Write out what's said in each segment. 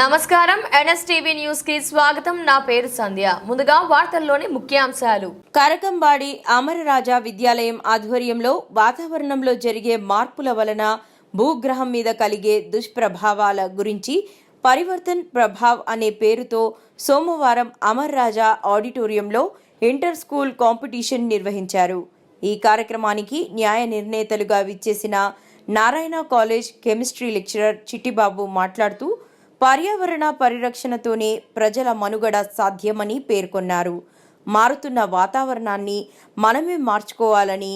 నమస్కారం. ఎన్ఎస్టీవీ న్యూస్కి స్వాగతం. నా పేరు సంధ్య. ముందుగా వార్తల్లోని ముఖ్యాంశాలు. కరకంబాడి అమరరాజా విద్యాలయం ఆధ్వర్యంలో వాతావరణంలో జరిగే మార్పుల వలన భూగ్రహం మీద కలిగే దుష్ప్రభావాల గురించి పరివర్తన్ ప్రభావ్ అనే పేరుతో సోమవారం అమర్ రాజా ఆడిటోరియంలో ఇంటర్ స్కూల్ కాంపిటీషన్ నిర్వహించారు. ఈ కార్యక్రమానికి న్యాయ నిర్ణేతలుగా విచ్చేసిన Narayana college chemistry lecturer Chittibabu మాట్లాడుతూ పర్యావరణ పరిరక్షణతోనే ప్రజల మనుగడ సాధ్యమని పేర్కొన్నారు. మారుతున్న వాతావరణాన్ని మనమే మార్చుకోవాలని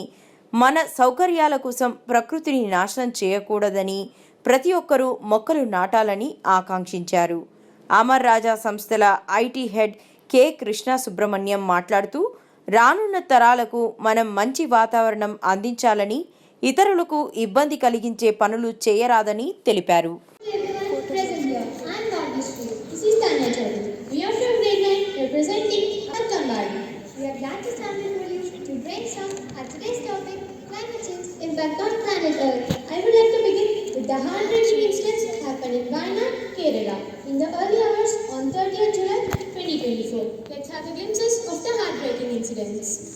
మన సౌకర్యాల కోసం ప్రకృతిని నాశనం చేయకూడదని ప్రతి ఒక్కరూ మొక్కలు నాటాలని ఆకాంక్షించారు. అమర్ రాజా సంస్థల IT head K Krishna Subrahmanyam మాట్లాడుతూ రానున్న తరాలకు మనం మంచి వాతావరణం అందించాలని ఇతరులకు ఇబ్బంది కలిగించే పనులు చేయరాదని తెలిపారు. At today's topic, climate change impact on planet Earth. I would like to begin with the heart-wrenching incidents happened in Wayanad, Kerala, in the early hours on 30th July 2024. Let's have a glimpses of the heartbreaking incidents.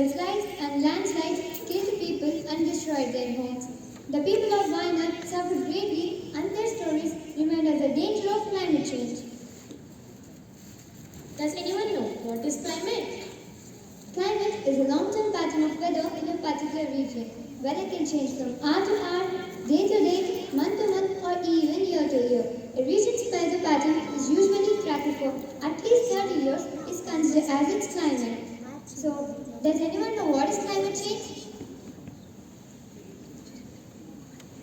Several and landslides killed people and destroyed their homes. The people of Wayanad suffered greatly and their stories remind us the danger of climate change. Does anyone know what is climate? Climate is a long-term pattern of weather in a particular region. Weather can change from hour to hour, day to day, month to month, or even year to year. A region's weather pattern is usually tracked for at least 30 years is considered as its climate. So, does anyone know what is climate change?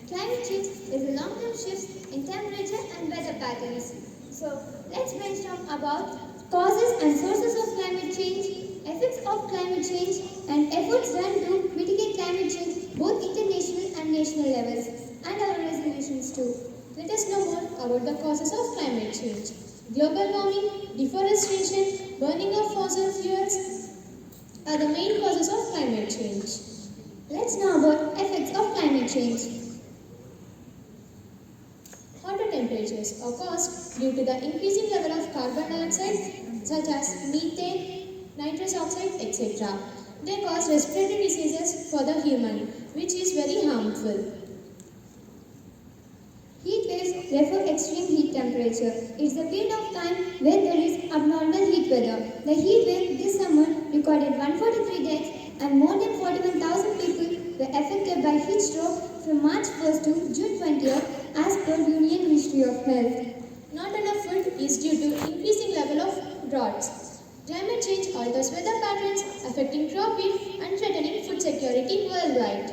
Climate change is a long-term shift in temperature and weather patterns. So, let's brainstorm about causes and sources of climate change, effects of climate change, and efforts done to mitigate climate change both international and national levels, and our resolutions too. Let us know more about the causes of climate change. Global warming, deforestation, burning of fossil fuels are the main causes of climate change. Let's know about effects of climate change. Hotter temperatures are caused due to the increasing level of carbon dioxide such as methane, nitrous oxide, etc. They cause respiratory diseases for the human, which is very harmful. Refer extreme heat temperature. It's the period of time when there is abnormal heat weather. The heat wave this summer recorded 143 deaths and more than 41,000 people were affected by heat stroke from March 1st to June 20th as per Union Ministry of Health. Not enough food is due to increasing level of droughts. Climate change alters weather patterns affecting crop yield and threatening food security worldwide.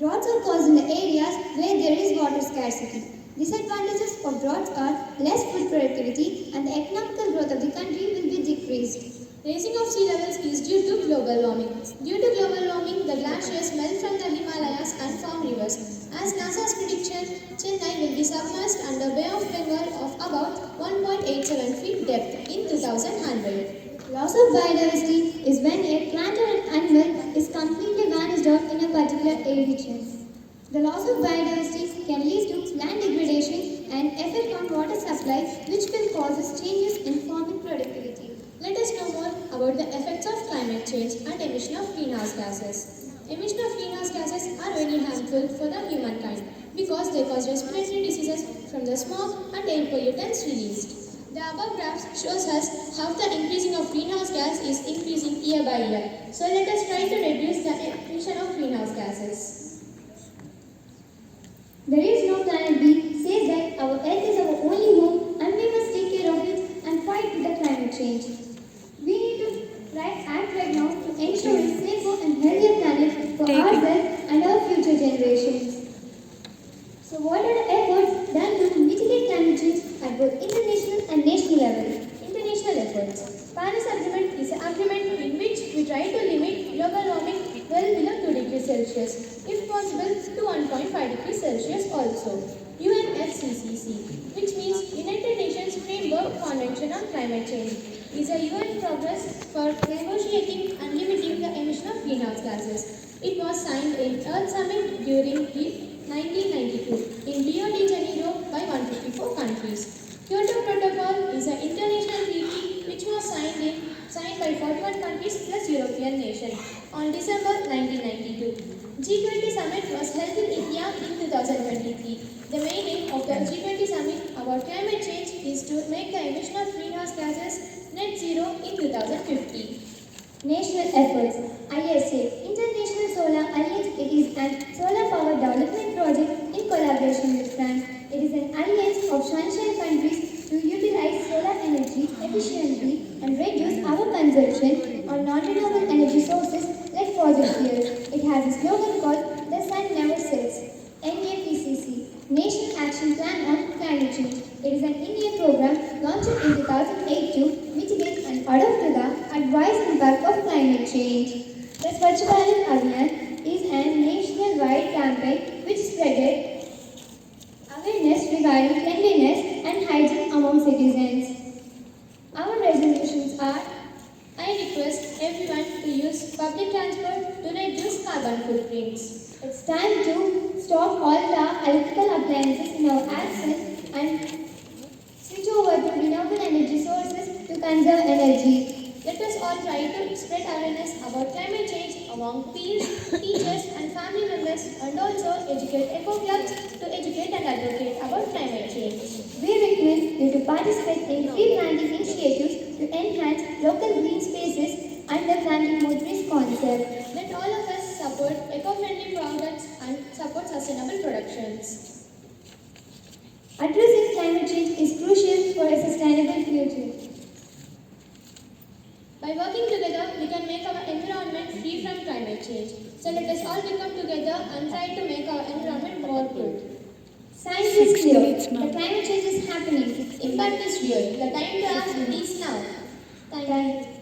Droughts are caused in the areas where there is water scarcity. Disadvantages of droughts are less food productivity and the economical growth of the country will be decreased. Raising of sea levels is due to global warming. Due to global warming, the glaciers melt from the Himalayas and form rivers. As NASA's prediction, Chennai will be submerged under Bay of Bengal of about 1.87 feet depth in 2100. Loss of biodiversity is when a plant or an animal is completely vanished out in a particular region. The loss of biodiversity can lead to land degradation and effect on water supply which will cause changes in farming productivity. Let us know more about the effects of climate change and emission of greenhouse gases. Emission of greenhouse gases are very harmful for the humankind because they cause respiratory diseases from the smoke and air pollutants released. The above graph shows us how the increasing of greenhouse gas is increasing year by year. So let us try to reduce the emission of greenhouse gases. There is no planet B says that our earth is our only home and we must take care of it and fight with the climate change. We need to right, act right now to ensure a safer and healthier planet for our ourselves and our future generations. So what are the efforts done to mitigate climate change at both international and national level? International efforts. Paris Agreement is an agreement in which we try to limit global warming well below 2 degrees Celsius, if possible to 1.5 degrees Celsius also. UNFCCC, which means United Nations Framework Convention on Climate Change, is a UN progress for negotiating and limiting the emission of greenhouse gases. It was signed in Earth Summit during the 1992 in Rio de Janeiro by 154 countries. Kyoto Protocol is an international treaty which was signed in signed by 41 countries plus European nations on December 1992. G20 summit was held in India in 2023. The main aim of the G20 summit about climate change is to make the emission of greenhouse gases net zero in 2050. National efforts. ISA, International Solar Alliance, it is an solar power development project in collaboration with France. It is an alliance of sunshine countries to utilize solar energy efficiently and reduce our consumption on non-renewable energy sources like fossil fuels. It has a slogan called The Sun Never Sets. NAPCC, National Action Plan on Climate Change. It is an India program launched in 2008 to mitigate and adapt to the adverse impact of climate change. The Swachh Bharat Abhiyan is a nationwide campaign which spreaded awareness regarding cleanliness and hygiene among citizens. Our resolutions are I request use public transport to reduce carbon footprints. it's time to stop all the electrical appliances in our houses and switch over to renewable energy sources to conserve energy. Let us all try to spread awareness about climate change among peers, teachers, and family members, and also educate eco clubs to educate and advocate about climate change. We request you to participate in tree planting initiatives to enhance local green spaces planting more trees concept. Let all of us support eco-friendly products and support sustainable productions. Addressing climate change is crucial for a sustainable future. By working together, we can make our environment free from climate change. So let us all become together and try to make our environment more good. Science is clear. The climate change is happening. Impact is real. The time to act is now. Thank you.